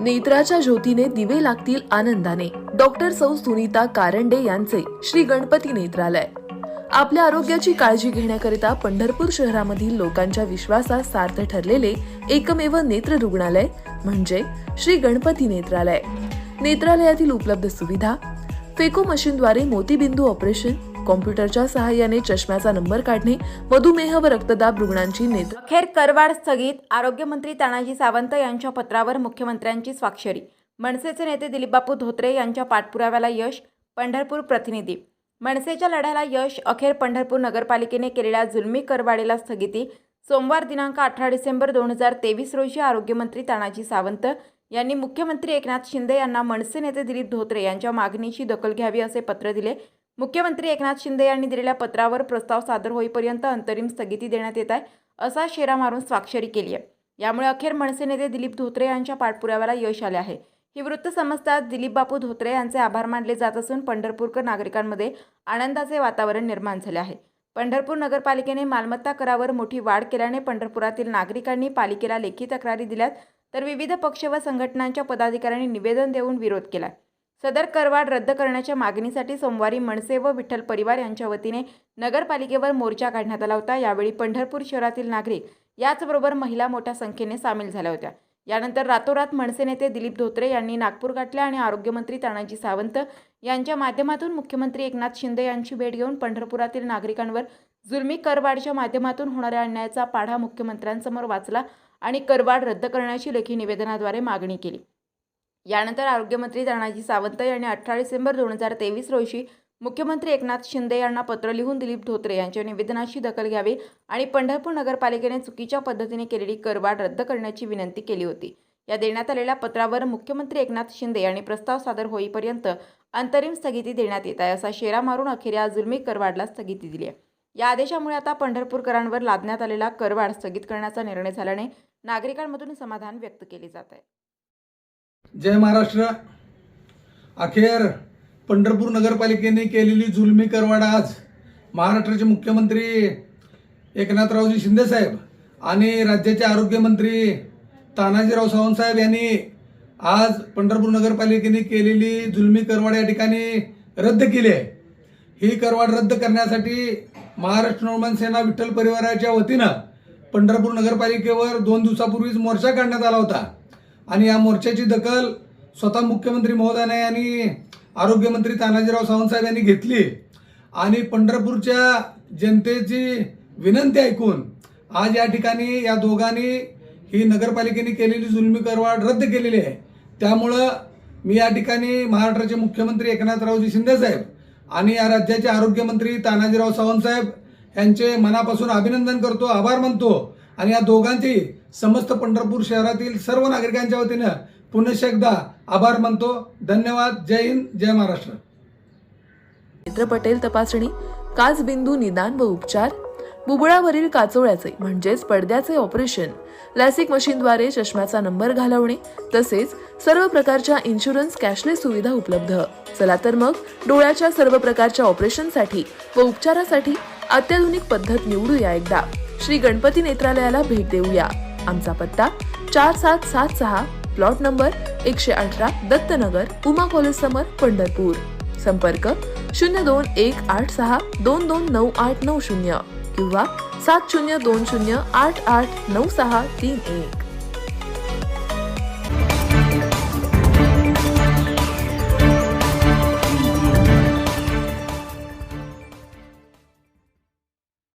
नेत्राच्या ज्योतीने दिवे लागतील आनंदाने. डॉक्टर सौ सुनीता कारंडे यांचे श्री गणपती नेत्रालय. आपल्या आरोग्याची काळजी घेण्याकरिता पंढरपूर शहरामधील लोकांच्या विश्वासात सार्थ ठरलेले एकमेव नेत्र रुग्णालय म्हणजे श्री गणपती नेत्रालय. नेत्रालयातील उपलब्ध सुविधा फेको मशीनद्वारे मोतीबिंदू ऑपरेशन कॉम्प्युटरच्या सहाय्याने चष्म्याचा नंबर काढणे मधुमेह व रक्तदाब रुग्णांची नेत. अखेर करवाढ स्थगित आरोग्यमंत्री तानाजी सावंत यांच्या पत्रावर मुख्यमंत्र्यांची स्वाक्षरी. मनसेचे नेते दिलीपबापू धोत्रे यांच्या पाठपुराव्याला यश पंढरपूर प्रतिनिधी. मनसेच्या लढ्याला यश अखेर पंढरपूर नगरपालिकेने केलेल्या जुलमी करवाढीला स्थगिती. सोमवार दिनांक अठरा डिसेंबर दोन हजार तेवीस रोजी आरोग्यमंत्री तानाजी सावंत यांनी मुख्यमंत्री एकनाथ शिंदे यांना मनसे नेते दिलीप धोत्रे यांच्या मागणीची दखल घ्यावी असे पत्र दिले. मुख्यमंत्री एकनाथ शिंदे यांनी दिलेल्या पत्रावर प्रस्ताव सादर होईपर्यंत अंतरिम स्थगिती देण्यात येत आहे असा शेरा मारून स्वाक्षरी केली आहे. यामुळे अखेर मनसे नेते दिलीप धोत्रे यांच्या पाठपुराव्याला यश आले आहे. ही वृत्त समजताच दिलीप बापू धोत्रे यांचे आभार मानले जात असून पंढरपूरकर नागरिकांमध्ये आनंदाचे वातावरण निर्माण झाले आहे. पंढरपूर नगरपालिकेने मालमत्ता करावर मोठी वाढ केल्याने पंढरपुरातील नागरिकांनी पालिकेला लेखी तक्रारी दिल्यात तर विविध पक्ष व संघटनांच्या पदाधिकाऱ्यांनी निवेदन देऊन विरोध केला सदर करवाढ रद्द करण्याच्या मागणीसाठी सोमवारी मनसे व विठ्ठल परिवार यांच्या वतीने नगरपालिकेवर मोर्चा काढण्यात आला होता. यावेळी पंढरपूर शहरातील नागरिक याचबरोबर महिला मोठ्या संख्येने सामील झाल्या होत्या. यानंतर रातोरात मनसे नेते दिलीप धोत्रे यांनी नागपूर गाठल्या आणि आरोग्यमंत्री तानाजी सावंत यांच्या माध्यमातून मुख्यमंत्री एकनाथ शिंदे यांची भेट घेऊन पंढरपुरातील नागरिकांवर जुलमी करवाढच्या माध्यमातून होणाऱ्या अन्यायाचा पाढा मुख्यमंत्र्यांसमोर वाचला आणि करवाढ रद्द करण्याची लेखी निवेदनाद्वारे मागणी केली. यानंतर आरोग्यमंत्री तानाजी सावंत यांनी अठरा डिसेंबर दोन हजार तेवीस रोजी मुख्यमंत्री एकनाथ शिंदे यांना पत्र लिहून दिलीप धोत्रे यांच्या निवेदनाची दखल घ्यावी आणि पंढरपूर नगरपालिकेने चुकीच्या पद्धतीने केलेली करवाढ रद्द करण्याची विनंती केली होती. या देण्यात आलेल्या पत्रावर मुख्यमंत्री एकनाथ शिंदे यांनी प्रस्ताव सादर होईपर्यंत अंतरिम स्थगिती देण्यात येत आहे असा शेरा मारून अखेर या जुलमी करवाढला स्थगिती दिली आहे. या आदेशामुळे आता पंढरपूरकरांवर लादण्यात आलेला करवाढ स्थगित करण्याचा निर्णय झाल्याने नागरिकांमधून समाधान व्यक्त केले जात आहे. जय महाराष्ट्र. अखेर पंढरपूर नगरपालिकेने केलेली जुलमी करवाड आज महाराष्ट्राचे मुख्यमंत्री एकनाथरावजी शिंदेसाहेब आणि राज्याचे आरोग्यमंत्री तानाजीराव सावंतसाहेब यांनी आज पंढरपूर नगरपालिकेने केलेली जुलमी करवाड या ठिकाणी रद्द केली आहे. ही करवाड रद्द करण्यासाठी महाराष्ट्र नवमान सेना विठ्ठल परिवाराच्या वतीनं पंढरपूर नगरपालिकेवर दोन दिवसापूर्वीच मोर्चा काढण्यात आला होता. आणि या मोर्चाची दखल स्वतः मुख्यमंत्री महोदयाने आणि आरोग्यमंत्री तानाजीराव सावंतसाहेब यांनी घेतली. आणि पंढरपूरच्या जनतेची विनंती ऐकून आज या ठिकाणी या दोघांनी ही नगरपालिकेने केलेली जुलमी करवाढ रद्द केलेली आहे. त्यामुळं मी या ठिकाणी महाराष्ट्राचे मुख्यमंत्री एकनाथरावजी शिंदेसाहेब आणि या राज्याचे आरोग्यमंत्री तानाजीराव सावंतसाहेब यांचे मनापासून अभिनंदन करतो आभार मानतो. आणि या दोघांची समस्त पंढरपूर शहरातील सर्व नागरिकांच्या वतीनं पुनश्च एकदा आभार मानतो. धन्यवाद. जय हिंद. जय महाराष्ट्र. नेत्र पटेल तपासणी काचबिंदू निदान व उपचार बुबुळावरील काचोळ्याचे म्हणजेच पडद्याचे ऑपरेशन लॅसिक मशीनद्वारे चष्म्याचा नंबर घालवणे तसेच सर्व प्रकारच्या इन्शुरन्स कॅशलेस सुविधा उपलब्ध. चला तर मग डोळ्याच्या सर्व प्रकारच्या ऑपरेशनसाठी व उपचारासाठी अत्याधुनिक पद्धत निवडूया एकदा. श्री गणपती नेत्रालयाला भेट देऊया. आमचा पत्ता चार सात सात सहा प्लॉट नंबर एकशे अठरा दत्तनगर उमा कॉलेज समोर पंढरपूर. संपर्क शून्य दोन एक आठ सहा दोन दोन नऊ आठ नऊ शून्य किंवा सात शून्य दोन शून्य आठ आठ नऊ सहा तीन एक.